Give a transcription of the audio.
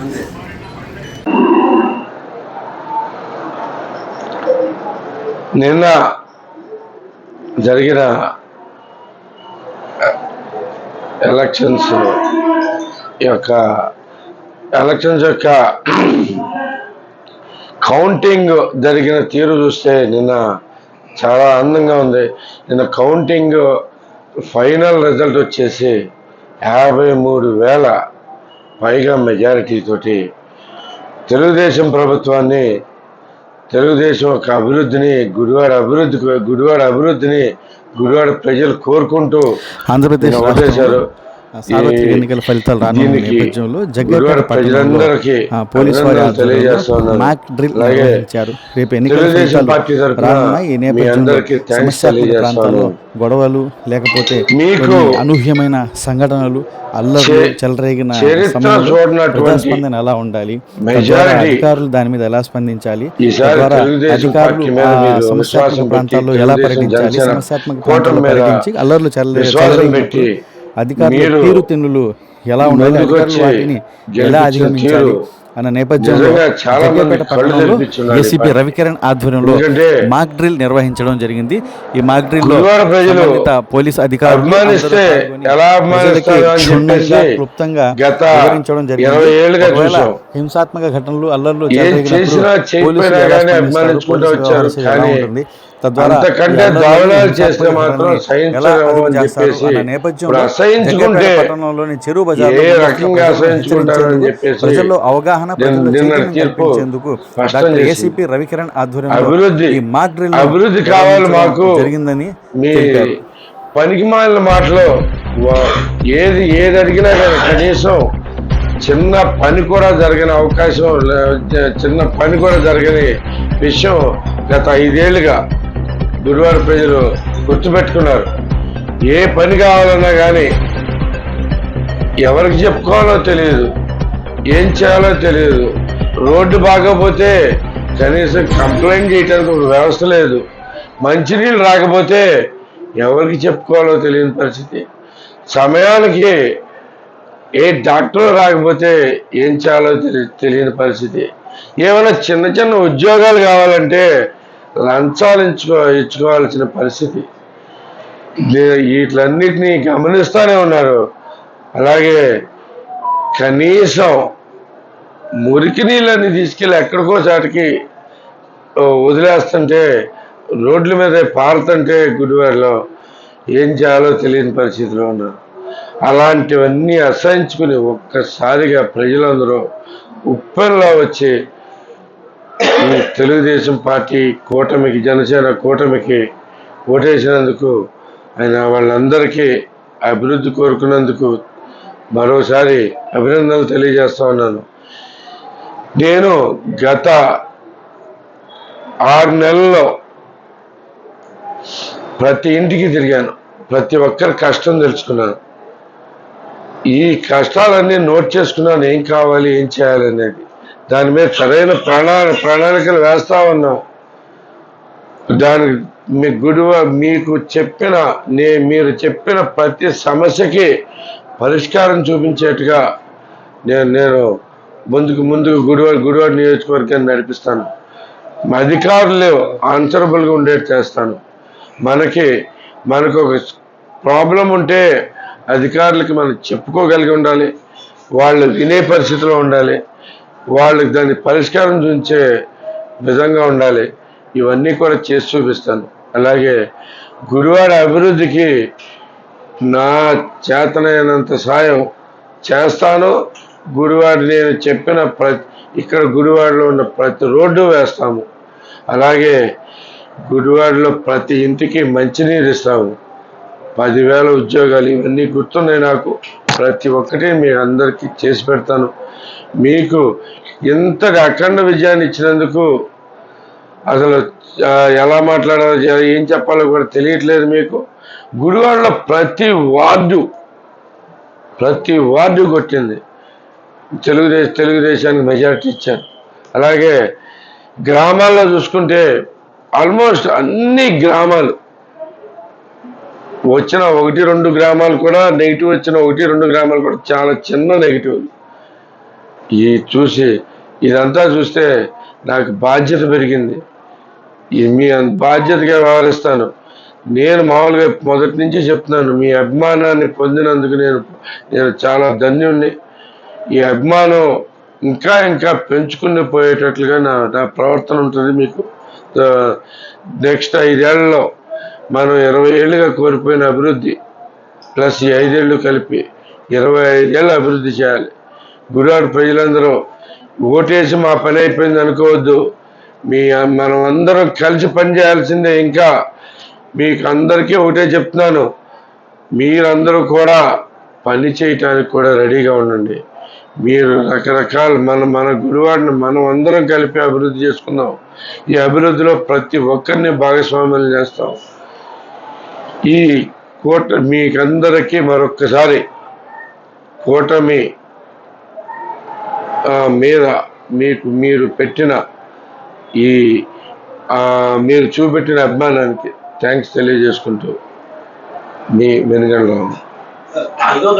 అంతే నిన్న జరిగిన uh, ఎలక్షన్స్ యొక్క ఎలక్షన్స్ యొక్క కౌంటింగ్ జరిగిన తీరు చూస్తే నిన్న చాలా ఆనందంగా ఉంది. నిన్న కౌంటింగ్ ఫైనల్ రిజల్ట్ వచ్చేసి యాభై మూడు వేల పైగా మెజారిటీ తోటి తెలుగుదేశం ప్రభుత్వాన్ని తెలుగుదేశం యొక్క అభివృద్ధిని గుడివాడ అభివృద్ధి గుడివాడ అభివృద్ధిని గుడివాడ ప్రజలు కోరుకుంటూ ఆంధ్రప్రదేశ్ ఓటేశారు. సార్వత్రిక ఎన్నికల ఫలితాలు రానున్న నేపథ్యంలో ఆ, పోలీసు వారి మాక్ డ్రిల్ నిర్వహించారు. రేపు ఎన్నికల ఫలితాలు ఈ నేపథ్యంలో సమస్యాత్మక. ప్రాంతాల్లో గొడవలు లేకపోతే అనూహ్యమైన సంఘటనలు అల్లర్లు చెలరేగిన ప్రజాస్పందన ఎలా ఉండాలి? అధికారులు దాని మీద ఎలా స్పందించాలి? తద్వారా అధికారులు సమస్యాత్మక ప్రాంతాల్లో ఎలా జనసేన సమస్యాత్మక ప్రాంతాల్లో పరిగణించి అల్లర్లు చెల్ల విశ్వాసం చెలరేగినప్పుడు పెట్టి అధికారులు మీరు తీరుతెన్నులు ఎలా ఉండాలి అధికారులు వాటిని ఎలా అధిగమించాలి? తీరు అన్న నేపథ్యంలో ఏసీపీ. రవికిరణ్ ఆధ్వర్యంలో మాక్ డ్రిల్ నిర్వహించడం జరిగింది ఈ మాక్ డ్రిల్లో పోలీస్ అధికారులు క్లుప్తంగా వివరించడం జరిగింది. హింసాత్మక ఘటనలు అల్లర్లు ఉంటుంది? తద్వారా నేపథ్యంలో పట్టణంలోని చెరువు బజార్ ప్రజల్లో అవగాహన డాక్టర్. ఏసీపీ రవికిరణ్ ఆధ్వర్యంలో అభివృద్ధి ఈ మాక్ డ్రిల్ అభివృద్ధి కావాలి మాకు. జరిగిందని పనికి మాలిన మాటలో ఏది ఏది అడిగినా కానీ కనీసం చిన్న పని కూడా జరగని అవకాశం చిన్న పని కూడా జరగని విషయం గత ఐదేళ్ళుగా గురువార ప్రజలు గుర్తుపెట్టుకున్నారు. ఏ పని కావాలన్నా కానీ ఎవరికి చెప్పుకోవాలో తెలియదు. ఏం చేయాలో తెలియదు. రోడ్డు బాగపోతే కనీసం కంప్లైంట్ చేయడానికి ఒక వ్యవస్థ లేదు. మంచినీళ్ళు రాకపోతే ఎవరికి చెప్పుకోవాలో తెలియని పరిస్థితి. సమయానికి ఏ డాక్టర్ రాకపోతే ఏం చేయాలో తెలియని పరిస్థితి. ఏమైనా చిన్న చిన్న ఉద్యోగాలు కావాలంటే లంచాలు ఇచ్చుకో ఇచ్చుకోవాల్సిన పరిస్థితి. దే- వీటిలన్నిటినీ గమనిస్తూనే ఉన్నారు. అలాగే కనీసం మురికి నీళ్ళని తీసుకెళ్ళి ఎక్కడికో చాటికి వదిలేస్తుంటే రోడ్ల మీద పారుతుంటే గుడివాడలో ఏం చేయాలో తెలియని పరిస్థితిలో ఉన్నారు. అలాంటివన్నీ అసహించుకుని ఒక్కసారిగా ప్రజలందరూ ఉప్పెనలో వచ్చి తెలుగుదేశం పార్టీ కూటమికి జనసేన కూటమికి ఓటేసినందుకు ఆయన వాళ్ళందరికీ అభివృద్ధి కోరుకున్నందుకు మరోసారి అభినందనలు తెలియజేస్తా ఉన్నాను. నేను గత ఆరు నెలల్లో ప్రతి ఇంటికి తిరిగాను. ప్రతి ఒక్కరి కష్టం తెలుసుకున్నాను. ఈ కష్టాలన్నీ నోట్ చేసుకున్నాను ఏం కావాలి ఏం చేయాలి అనేది. దాని మీద సరైన ప్రణా ప్రణాళికలు వేస్తా ఉన్నాం. దానికి మీ గుడివ మీకు చెప్పిన నే మీరు చెప్పిన ప్రతి సమస్యకి పరిష్కారం చూపించేట్టుగా నేను నేను ముందుకు ముందుకు గుడివాడ గుడివాడ నియోజకవర్గాన్ని నడిపిస్తాను. అధికారులు ఆన్సరబుల్గా ఉండేది చేస్తాను. మనకి మనకు ఒక ప్రాబ్లం ఉంటే అధికారులకి మనం చెప్పుకోగలిగి ఉండాలి. వాళ్ళు వినే పరిస్థితిలో ఉండాలి. వాళ్ళకి దాన్ని పరిష్కారం చూపించే విధంగా ఉండాలి. ఇవన్నీ కూడా చేసి చూపిస్తాను. అలాగే గురువాడ అభివృద్ధికి నా చేతనైనంత సాయం చేస్తాను. గుడివాడు నేను చెప్పిన ప్రతి ఇక్కడ గుడివాడలో ఉన్న ప్రతి రోడ్డు వేస్తాము. అలాగే గుడివాడలో ప్రతి ఇంటికి మంచినీరు ఇస్తాము. పదివేల ఉద్యోగాలు ఇవన్నీ గుర్తున్నాయి నాకు. ప్రతి ఒక్కటి మీ అందరికీ చేసి పెడతాను. మీకు ఇంతటి అఖండ విజయాన్ని ఇచ్చినందుకు అసలు ఎలా మాట్లాడాలో ఏం చెప్పాలో కూడా తెలియట్లేదు మీకు. గుడివాడలో ప్రతి వార్డు ప్రతి వార్డు కొట్టింది. తెలుగుదేశం తెలుగుదేశానికి మెజారిటీ ఇచ్చారు. అలాగే గ్రామాల్లో చూసుకుంటే ఆల్మోస్ట్ అన్ని గ్రామాలు వచ్చిన ఒకటి రెండు గ్రామాలు కూడా నెగిటివ్ వచ్చిన ఒకటి రెండు గ్రామాలు కూడా చాలా చిన్న నెగిటివ్ ఈ చూసి ఇదంతా చూస్తే నాకు బాధ్యత పెరిగింది. మీ బాధ్యతగా వ్యవహరిస్తాను. నేను మామూలుగా మొదటి నుంచి చెప్తున్నాను మీ అభిమానాన్ని పొందినందుకు నేను నేను చాలా ధన్యుణ్ణి. ఈ అభిమానం ఇంకా ఇంకా పెంచుకుని పోయేటట్లుగా నా నా ప్రవర్తన ఉంటుంది మీకు. నెక్స్ట్ ఐదేళ్ళలో మనం ఇరవై ఏళ్ళుగా కోల్పోయిన అభివృద్ధి ప్లస్ ఈ ఐదేళ్ళు కలిపి ఇరవై ఐదేళ్ళు అభివృద్ధి చేయాలి. గుడివాడ ప్రజలందరూ ఓటేసి మా పని అయిపోయింది అనుకోవద్దు. మీ మనం అందరం కలిసి పనిచేయాల్సిందే ఇంకా. మీకు అందరికీ ఒకటే చెప్తున్నాను. మీరందరూ కూడా పని చేయటానికి కూడా రెడీగా ఉండండి. మీరు రకరకాల మన మన గురువాడిని మనం అందరం కలిపి అభివృద్ధి చేసుకుందాం. ఈ అభివృద్ధిలో ప్రతి ఒక్కరిని భాగస్వామ్యం చేస్తాం. ఈ కూట మీకందరికీ మరొక్కసారి కూటమి మీద మీకు మీరు పెట్టిన ఈ మీరు చూపెట్టిన అభిమానానికి థ్యాంక్స్ తెలియజేసుకుంటూ మీ వెనుగండ్రావు ఐదో